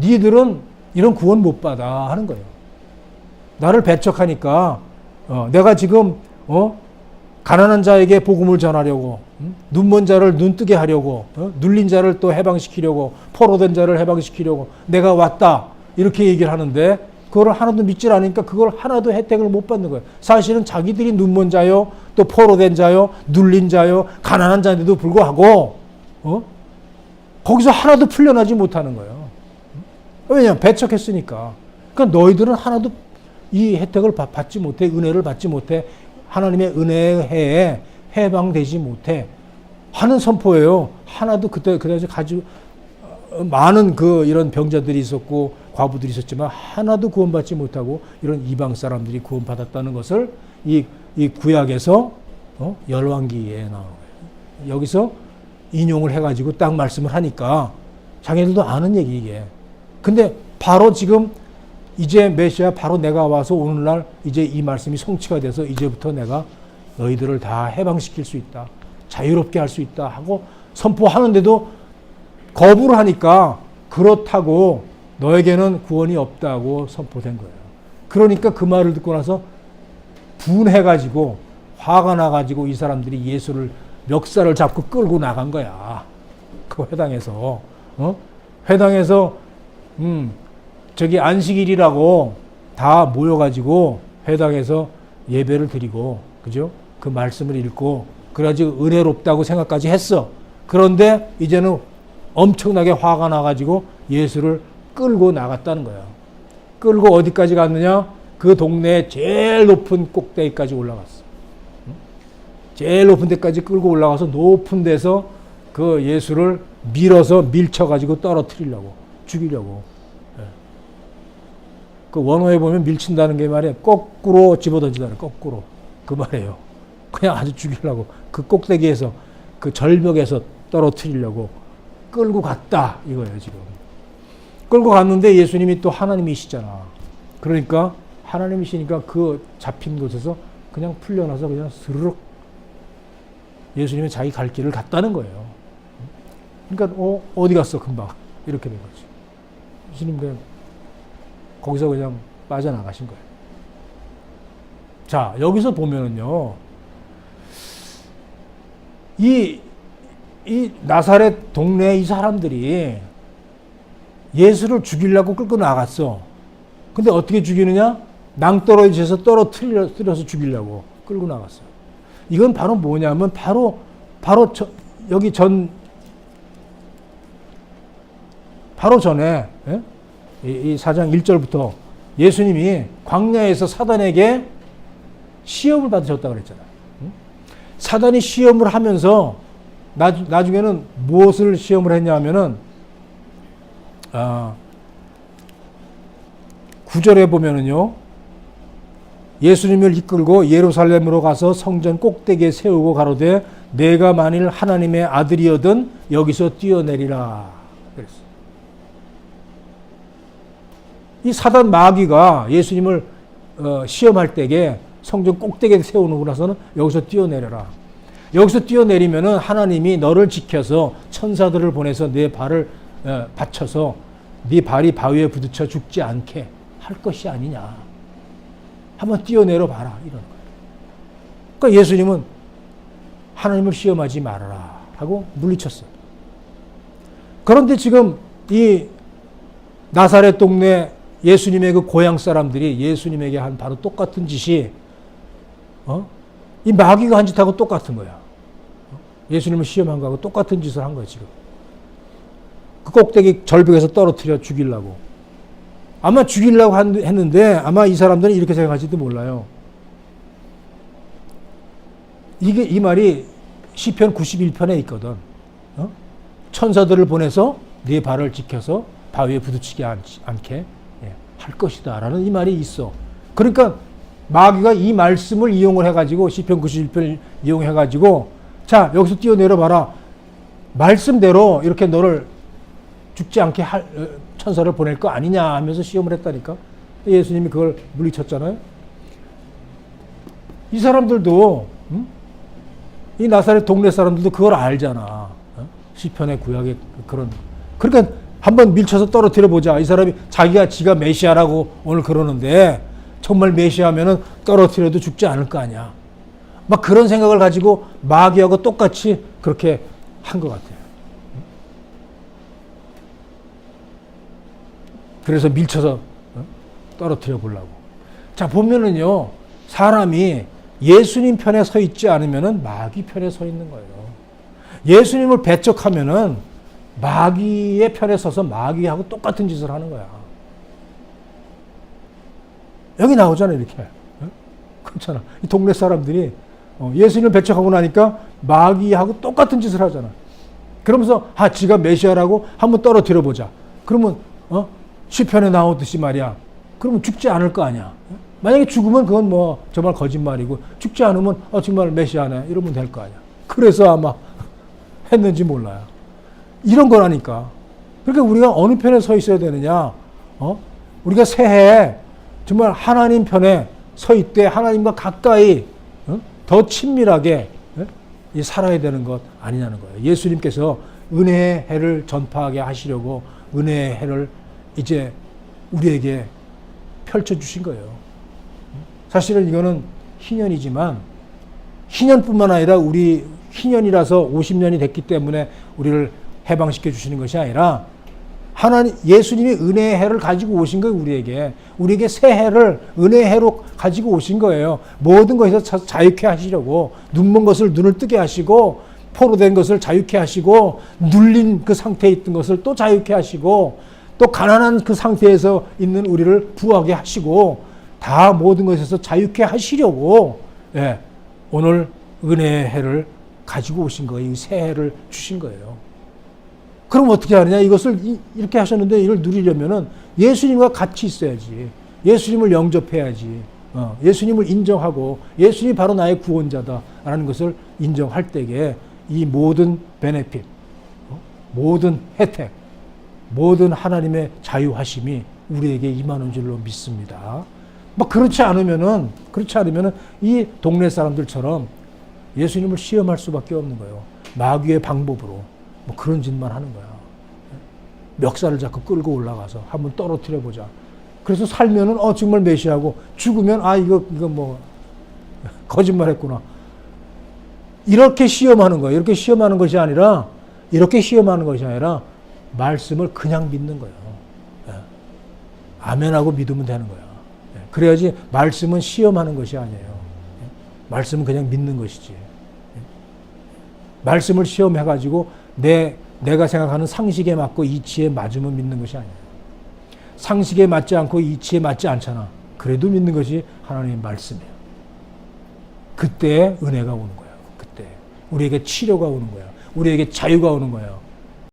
니들은 이런 구원 못 받아 하는 거예요. 나를 배척하니까 어, 내가 지금 어? 가난한 자에게 복음을 전하려고 음? 눈먼 자를 눈뜨게 하려고 어? 눌린 자를 또 해방시키려고 포로된 자를 해방시키려고 내가 왔다 이렇게 얘기를 하는데 그걸 하나도 믿질 않으니까 그걸 하나도 혜택을 못 받는 거예요. 사실은 자기들이 눈먼 자요, 또 포로된 자요, 눌린 자요, 가난한 자인데도 불구하고 어? 거기서 하나도 풀려나지 못하는 거예요. 왜냐하면 배척했으니까. 그러니까 너희들은 하나도 이 혜택을 받- 받지 못해, 은혜를 받지 못해, 하나님의 은혜의 해에 해방되지 못해 하는 선포예요. 하나도 그때 그래서 가지고 어, 많은 그 이런 병자들이 있었고 과부들이 있었지만 하나도 구원받지 못하고 이런 이방 사람들이 구원받았다는 것을 이, 이 구약에서 어? 열왕기에 나오는 거예요. 여기서 인용을 해가지고 딱 말씀을 하니까 자기들도 아는 얘기 이게. 근데 바로 지금 이제 메시아 바로 내가 와서 오늘날 이제 이 말씀이 성취가 돼서 이제부터 내가 너희들을 다 해방시킬 수 있다. 자유롭게 할 수 있다 하고 선포하는데도 거부를 하니까 그렇다고 너에게는 구원이 없다고 선포된 거예요. 그러니까 그 말을 듣고 나서 분해가지고 화가 나가지고 이 사람들이 예수를 멱살을 잡고 끌고 나간 거야. 그 회당에서 어? 회당에서 음 저기 안식일이라고 다 모여가지고 회당에서 예배를 드리고 그죠? 그 말씀을 읽고 그래가지고 은혜롭다고 생각까지 했어. 그런데 이제는 엄청나게 화가 나가지고 예수를 끌고 나갔다는 거야. 끌고 어디까지 갔느냐? 그 동네 제일 높은 꼭대기까지 올라갔어. 응? 제일 높은 데까지 끌고 올라가서 높은 데서 그 예수를 밀어서 밀쳐가지고 떨어뜨리려고, 죽이려고. 예. 그 원어에 보면 밀친다는 게 말이야. 거꾸로 집어던지다는 거꾸로. 그 말이에요. 그냥 아주 죽이려고. 그 꼭대기에서 그 절벽에서 떨어뜨리려고 끌고 갔다. 이거예요, 지금. 끌고 갔는데 예수님이 또 하나님이시잖아. 그러니까 하나님이시니까 그 잡힌 곳에서 그냥 풀려나서 그냥 스르륵 예수님이 자기 갈 길을 갔다는 거예요. 그러니까 어, 어디 갔어 금방 이렇게 된 거지. 그냥 거기서 그냥 빠져나가신 거예요. 자 여기서 보면은요 이, 이 나사렛 동네 이 사람들이 예수를 죽이려고 끌고 나갔어. 근데 어떻게 죽이느냐? 낭떠러지에서 떨어뜨려서 죽이려고 끌고 나갔어. 이건 바로 뭐냐면 바로 바로 저, 여기 전 바로 전에 예? 이, 이 4장 1절부터 예수님이 광야에서 사단에게 시험을 받으셨다고 그랬잖아요. 응? 사단이 시험을 하면서 나중, 나중에는 무엇을 시험을 했냐 하면은 아, 9절에 보면은요. 예수님을 이끌고 예루살렘으로 가서 성전 꼭대기에 세우고 가로되 내가 만일 하나님의 아들이어든 여기서 뛰어내리라 그랬어. 이 사단 마귀가 예수님을 어, 시험할 때에 성전 꼭대기에 세우고 나서는 여기서 뛰어내려라. 여기서 뛰어내리면은 하나님이 너를 지켜서 천사들을 보내서 내 발을 어, 받쳐서 네 발이 바위에 부딪혀 죽지 않게 할 것이 아니냐. 한번 뛰어내려 봐라 이런 거예요. 그러니까 예수님은 하나님을 시험하지 말아라 하고 물리쳤어요. 그런데 지금 이 나사렛 동네 예수님의 그 고향 사람들이 예수님에게 한 바로 똑같은 짓이 어? 이 마귀가 한 짓하고 똑같은 거야. 어? 예수님을 시험한 거하고 똑같은 짓을 한 거야 지금. 그 꼭대기 절벽에서 떨어뜨려 죽이려고. 아마 죽이려고 했는데 아마 이 사람들은 이렇게 생각할지도 몰라요. 이게 이 말이 시편 91편에 있거든. 어? 천사들을 보내서 네 발을 지켜서 바위에 부딪히지 않, 않게 예, 할 것이다 라는 이 말이 있어. 그러니까 마귀가 이 말씀을 이용을 해가지고 시편 91편을 이용해가지고 자 여기서 뛰어내려 봐라. 말씀대로 이렇게 너를 죽지 않게 할 어, 천사를 보낼 거 아니냐 하면서 시험을 했다니까. 예수님이 그걸 물리쳤잖아요. 이 사람들도 음? 이 나사렛 동네 사람들도 그걸 알잖아. 어? 시편의 구약의 그런. 그러니까 한번 밀쳐서 떨어뜨려 보자. 이 사람이 자기가 지가 메시아라고 오늘 그러는데 정말 메시아면은 떨어뜨려도 죽지 않을 거 아니야. 막 그런 생각을 가지고 마귀하고 똑같이 그렇게 한 것 같아요. 그래서 밀쳐서 어? 떨어뜨려 보려고. 자, 보면은요, 사람이 예수님 편에 서 있지 않으면은 마귀 편에 서 있는 거예요. 예수님을 배척하면은 마귀의 편에 서서 마귀하고 똑같은 짓을 하는 거야. 여기 나오잖아, 이렇게. 어? 그렇잖아. 이 동네 사람들이 어, 예수님을 배척하고 나니까 마귀하고 똑같은 짓을 하잖아. 그러면서 아, 지가 메시아라고 한번 떨어뜨려 보자. 그러면 어? 시편에 나오듯이 말이야. 그러면 죽지 않을 거 아니야. 만약에 죽으면 그건 뭐 정말 거짓말이고 죽지 않으면 어, 정말 메시아네 이러면 될 거 아니야. 그래서 아마 했는지 몰라요. 이런 거라니까. 그러니까 우리가 어느 편에 서 있어야 되느냐? 어? 우리가 새해 정말 하나님 편에 서 있되 하나님과 가까이 어? 더 친밀하게 어? 이 살아야 되는 것 아니냐는 거예요. 예수님께서 은혜의 해를 전파하게 하시려고 은혜의 해를 이제 우리에게 펼쳐주신 거예요. 사실은 이거는 희년이지만 희년뿐만 아니라 우리 희년이라서 50년이 됐기 때문에 우리를 해방시켜 주시는 것이 아니라 하나님 예수님이 은혜의 해를 가지고 오신 거예요 우리에게 우리에게 새 해를 은혜의 해로 가지고 오신 거예요 모든 것에서 자- 자유케 하시려고 눈먼 것을 눈을 뜨게 하시고 포로된 것을 자유케 하시고 눌린 그 상태에 있던 것을 또 자유케 하시고 또 가난한 그 상태에서 있는 우리를 부하게 하시고 다 모든 것에서 자유케 하시려고 예, 오늘 은혜의 해를 가지고 오신 거예요. 이 새 해를 주신 거예요. 그럼 어떻게 하느냐? 이것을 이- 이렇게 하셨는데 이걸 누리려면은 예수님과 같이 있어야지. 예수님을 영접해야지. 어, 예수님을 인정하고 예수님이 바로 나의 구원자다라는 것을 인정할 때에 이 모든 베네핏, 어, 모든 혜택, 모든 하나님의 자유하심이 우리에게 임하는 줄로 믿습니다. 뭐 그렇지 않으면은 그렇지 않으면은 이 동네 사람들처럼 예수님을 시험할 수밖에 없는 거예요. 마귀의 방법으로 뭐 그런 짓만 하는 거야. 멱살을 자꾸 끌고 올라가서 한번 떨어뜨려 보자. 그래서 살면은 어 정말 메시하고 죽으면 아 이거 이거 뭐 거짓말했구나. 이렇게 시험하는 거예요. 이렇게 시험하는 것이 아니라 이렇게 시험하는 것이 아니라 말씀을 그냥 믿는 거예요. 예. 아멘하고 믿으면 되는 거야. 예. 그래야지 말씀은 시험하는 것이 아니에요. 예. 말씀은 그냥 믿는 것이지. 예. 말씀을 시험해가지고 내 내가 생각하는 상식에 맞고 이치에 맞으면 믿는 것이 아니에요. 상식에 맞지 않고 이치에 맞지 않잖아. 그래도 믿는 것이 하나님의 말씀이에요. 그때 은혜가 오는 거예요. 그때 우리에게 치료가 오는 거예요. 우리에게 자유가 오는 거예요.